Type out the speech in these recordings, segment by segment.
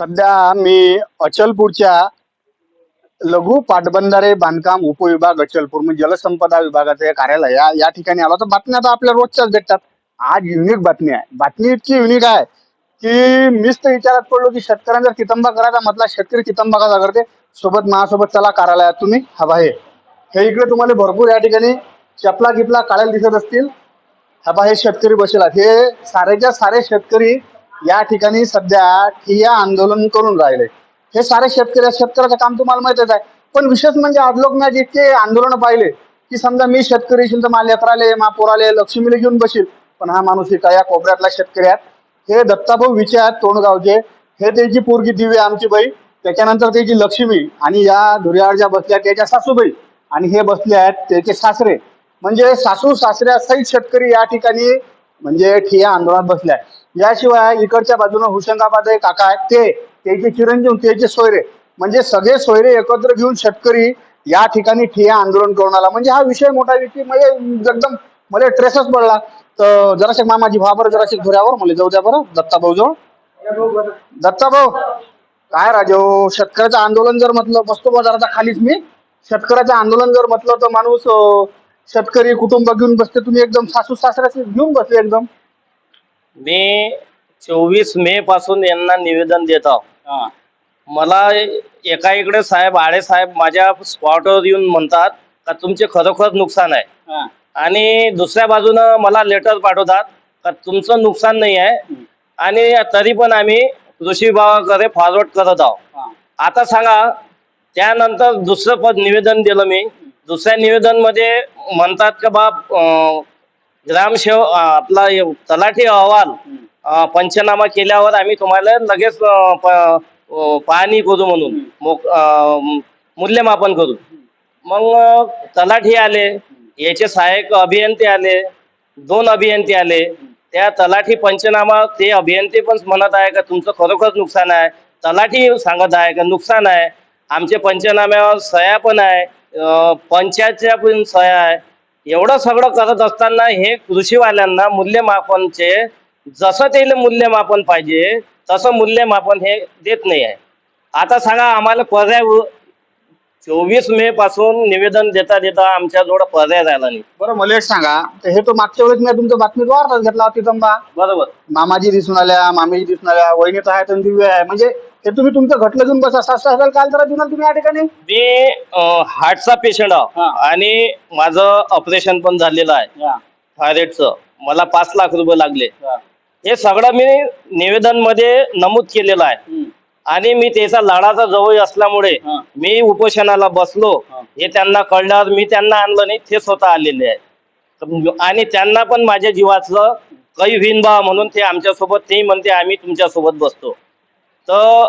सध्या मी अचलपूरच्या लघु पाटबंधारे बांधकाम उपविभाग अचलपूर म्हणजे जलसंपदा विभागाचं कार्यालय या या ठिकाणी आलो. तर बातम्या आता आपल्या रोजच्याच भेटतात. आज युनिक बातमी आहे. बातमी इतकी युनिक आहे की मीच तर विचारात पडलो की शेतकऱ्यांचा कितंबा करायचा म्हटला शेतकरी कितंबा कसा करते? सोबत माझ्यासोबत चला कार्यालयात तुम्ही. हवा हे हे इकडे तुम्हाला भरपूर या ठिकाणी चपला गिपला काढायला दिसत असतील. हा हे शेतकरी बसेल. हे सारेच्या सारे शेतकरी या ठिकाणी सध्या ठिया आंदोलन करून राहिले. हे सारे शेतकरी शेतकऱ्याचं काम तुम्हाला माहितच आहे. पण विशेष म्हणजे आज लोक मी इतके आंदोलन पाहिले की समजा मी शेतकरी असेल तर मा लेकराले मा पोराले लक्ष्मीला घेऊन बसेल. पण हा माणूस इथं या कोपऱ्यातला शेतकरी आहे. हे दत्ताभाऊ विचार तोंडगावचे. हे त्याची पोरगी दिव्य आमची बाई. त्याच्यानंतर त्याची लक्ष्मी आणि या धुऱ्यावर ज्या बसल्या त्याच्या सासूबाई. आणि हे बसले आहेत त्याचे सासरे. म्हणजे सासू सासऱ्या सहित शेतकरी या ठिकाणी म्हणजे ठिया आंदोलनात बसल्या आहेत. याशिवाय इकडच्या बाजूने हुशंगाबाद एक काका आहेत ते. त्याचे चिरंजीव त्याचे सोयरे. म्हणजे सगळे सोयरे एकत्र घेऊन शेतकरी या ठिकाणी ठिया आंदोलन करून आला. म्हणजे हा विषय मोठा विषय म्हणजे एकदम मला ट्रेसच पडला. तर जराशे मामाजी व्हा बरं जराशे धुऱ्यावर. मला जाऊ द्या बरं दत्ता भाऊ जवळ. दत्ता भाऊ काय राजो हो, शेतकऱ्याचं आंदोलन जर म्हटलं बसतो बाजाराचा खालीच मी. शेतकऱ्याचं आंदोलन जर म्हटलं तर माणूस शेतकरी कुटुंब घेऊन बसते. तुम्ही एकदम सासू सासऱ्याचे घेऊन बसले एकदम. मी चोवीस मे पासून यांना निवेदन देत आहो. मला एका इकडे साहेब आडे साहेब माझ्या स्पॉटवर येऊन म्हणतात का तुमचे खरोखर नुकसान आहे. आणि दुसऱ्या बाजूनं मला लेटर पाठवतात का तुमचं नुकसान नाही आहे. आणि तरी पण आम्ही कृषी विभागाकडे फॉरवर्ड करत आहोत आता सांगा त्यानंतर दुसरं पद निवेदन दिलं मी. दुसऱ्या निवेदनमध्ये म्हणतात का बा अं, ग्रामसेव आपला तलाठी अहवाल पंचनामा केल्यावर आम्ही तुम्हाला लगेच पाहणी करू म्हणून मूल्यमापन करू. मग तलाठी आले याचे सहाय्यक अभियंते आले दोन अभियंते आले त्या तलाठी पंचनामा ते अभियंते पण म्हणत आहे का तुमचं खरोखर नुकसान आहे? तलाठी सांगत आहे का नुकसान आहे? आमचे पंचनाम्यावर सह्या पण आहे पंचायतच्या पण सह्या आहे. एवढं सगळं करत असताना हे कृषीवाल्यांना मूल्यमापनचे जसं त्याला मूल्यमापन पाहिजे तसं मूल्यमापन हे देत नाही आहे. आता सांगा आम्हाला पर्याय चोवीस मे पासून निवेदन देता देता आमच्याजवळ पर्याय राहिला नाही. बरं मला एक सांगा तर हे तो मागच्या वेळेस मी तुमच्या बातमीत वार्ताच घेतला होता तिथंबा बरोबर. मामाजी दिसून आल्या मामीजी दिसून आल्या वहिनी तर आणि दिव्य आहे. म्हणजे हे तुम्ही तुमचं घटलं घेऊन बसा. सासू असाल काल जरा देऊन तुम्ही या ठिकाणी? मी हार्टचा पेशंट आहो. आणि माझं ऑपरेशन पण झालेलं आहे. थायरॉइडचं मला पाच लाख रुपये लागले. हे. सगळं मी निवेदनमध्ये नमूद केलेलं आहे. आणि मी त्याचा लाडाचा जवळ असल्यामुळे हा. मी उपोषणाला बसलो. हा. हे त्यांना कळल्यावर मी त्यांना आणलं नाही ते स्वतः आलेले आहे. तर- आणि त्यांना पण माझ्या जीवाचं काही होईन बा म्हणून ते आमच्यासोबत तेही म्हणते आम्ही तुमच्यासोबत बसतो. तर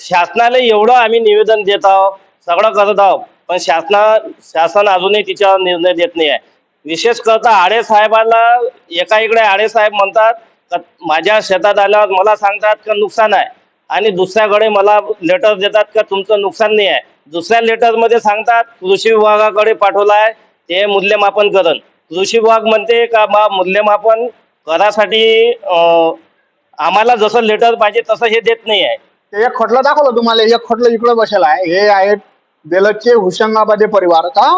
शासनाला एवढं आम्ही निवेदन देत आहोत सगळं करत आहोत पण शासना शासन अजूनही तिच्यावर निर्णय देत नाही आहे. विशेष करता आडे साहेबांना एका इकडे आडे साहेब म्हणतात का माझ्या शेतात आल्यावर मला सांगतात का नुकसान आहे? आणि दुसऱ्याकडे मला लेटर देतात का तुमचं नुकसान नाही आहे? दुसऱ्या लेटरमध्ये सांगतात कृषी विभागाकडे पाठवलं आहे ते मूल्यमापन करण. कृषी विभाग म्हणते का बा मूल्यमापन करासाठी आम्हाला जसं लेटर पाहिजे तसं हे देत नाही आहे. ते एक खटलं दाखवलं तुम्हाला एक खटलं इकडे बसेल आहे. हे आहेत बेलदचे हुशंगाबादे परिवार. का?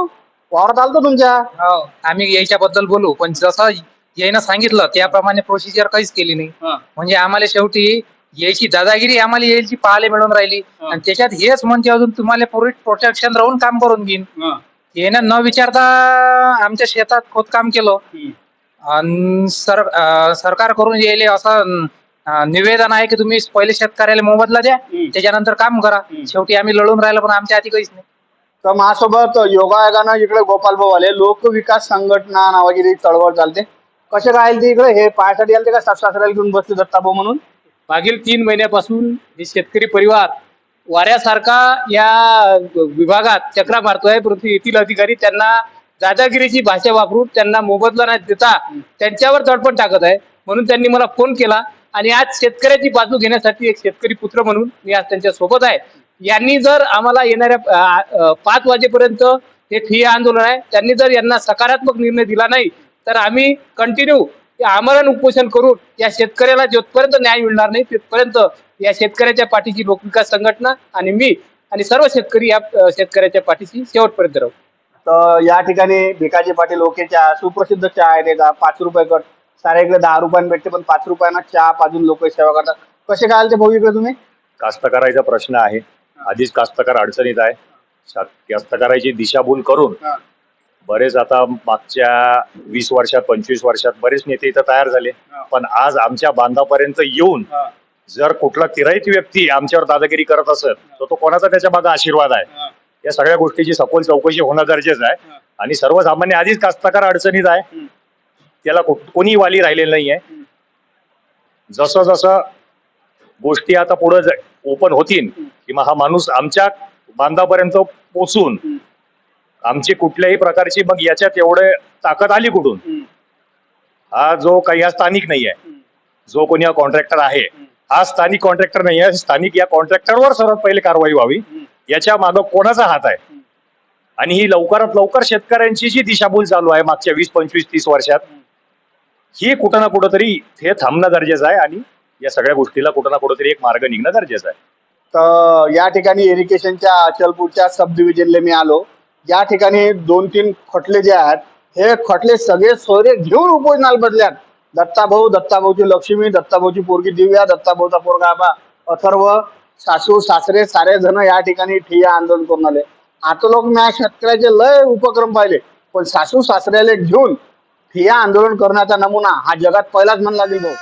वावरात आलतो तुमच्या? हो आम्ही याच्याबद्दल बोलू पण जसं यायनं सांगितलं त्याप्रमाणे प्रोसिजर काहीच केली नाही. म्हणजे आम्हाला शेवटी यायची दादागिरी आम्हाला यायची पाहायला मिळून राहिली. हा. आणि त्याच्यात हेच म्हणते अजून तुम्हाला पूर्ण प्रोटेक्शन राहून काम करून घेईन. यानं न विचारता आमच्या शेतात खोदकाम केलं. आणि सर सरकार करून येईल असं निवेदन आहे की तुम्ही पहिले शेतकऱ्याला मोबदला द्या त्याच्यानंतर काम करा. शेवटी आम्ही लढून राहिलो पण आमच्या हाती काहीच नाही. तर माझ्यासोबत योगा आयोगानं इकडे गोपाल भाऊ आले. लोकविकास संघटना नावाची चळवळ चालते. कसे काय आले ते इकडे? हे पायासाठी आले का? सासू सासऱ्याला घेऊन बसले दत्ताभाऊ म्हणून? मागील तीन महिन्यापासून हे शेतकरी परिवार वाऱ्यासारखा या विभागात चक्रा मारतोय परंतु येथील अधिकारी त्यांना दादागिरीची भाषा वापरून त्यांना मोबदला नाही देता त्यांच्यावर तडपण टाकत आहे. म्हणून त्यांनी मला फोन केला. आणि आज शेतकऱ्याची बाजू घेण्यासाठी एक शेतकरी पुत्र म्हणून मी आज त्यांच्यासोबत आहे. यांनी जर आम्हाला येणाऱ्या पाच वाजेपर्यंत हे फी आंदोलन आहे त्यांनी जर यांना सकारात्मक निर्णय दिला नाही तर आम्ही कंटिन्यू आमरण उपोषण करून या शेतकऱ्याला जोपर्यंत न्याय मिळणार नाही तिथपर्यंत या शेतकऱ्याच्या पाठीची लोकविकास संघटना आणि मी आणि सर्व शेतकरी या शेतकऱ्याच्या पाठीशी शेवटपर्यंत राहू. तर या ठिकाणी भिकाजी पाटील ओकेच्या सुप्रसिद्ध चहा आहे पाच रुपये कट. सारे इकडे दहा रुपयाने भेटते पण पाच रुपयानं चहा पाजून लोक सेवा करतात कसे काय आले ते भाऊ इकडे तुम्ही कास्तकाराचा प्रश्न आहे आधीच कास्तकार अडचणीत आहे शा- कास्तकाराची दिशाभूल करून हा. बरेच आता मागच्या वीस वर्षात पंचवीस वर्षात बरेच नेते इथं तयार झाले हा. पण आज आमच्या बांधापर्यंत येऊन हा. जर कुठला तिराईत व्यक्ती आमच्यावर दादागिरी करत असेल तर तो कोणाचा त्याच्यामागे आशीर्वाद आहे हा. या सगळ्या गोष्टीची सखोल चौकशी होणं गरजेचं हा. आहे आणि सर्वसामान्य आधीच कास्तकार अडचणीत आहे हम्म. त्याला कोणी वाली राहिलेलं नाही आहे जसं जसं गोष्टी आता पुढे ओपन होतील किंवा हा माणूस आमच्या बांधापर्यंत पोचून आमची कुठल्याही प्रकारची मग याच्यात एवढे ताकद आली कुठून? हा जो काही हा स्थानिक नाही आहे जो कोणी हा कॉन्ट्रॅक्टर आहे हा स्थानिक कॉन्ट्रॅक्टर नाही आहे स्थानिक या कॉन्ट्रॅक्टरवर सर्वात पहिले कारवाई व्हावी. याच्या मागं कोणाचा हात आहे? आणि ही लवकरात लवकर शेतकऱ्यांची जी दिशाभूल चालू आहे मागच्या वीस पंचवीस तीस वर्षात ही कुठं ना कुठं तरी हे थांबणं गरजेचं आहे आणि या सगळ्या गोष्टीला कुठं ना कुठं तरी एक मार्ग निघणं गरजेचं आहे. तर या ठिकाणी इरिगेशनच्या अचलपूरच्या सब डिव्हिजनला मी आलो. या ठिकाणी दोन तीन खटले जे आहेत हे खटले सगळे सोयरे घेऊन उपोजनाल बदल्यात. दत्ताभाऊ दत्ताभाऊची लक्ष्मी दत्ताभाऊची पोरगी दिव्या दत्ताभाऊचा पोरगा आबा अथर्व सासू सासरे सारे जण या ठिकाणी ठिय्या आंदोलन करून आले. आता लोक मी शेतकऱ्याचे लय उपक्रम पाहिले पण सासू सासऱ्याला घेऊन ठिय्या आंदोलन करण्याचा नमुना हा जगात पहिलाच म्हणला लागेल भाऊ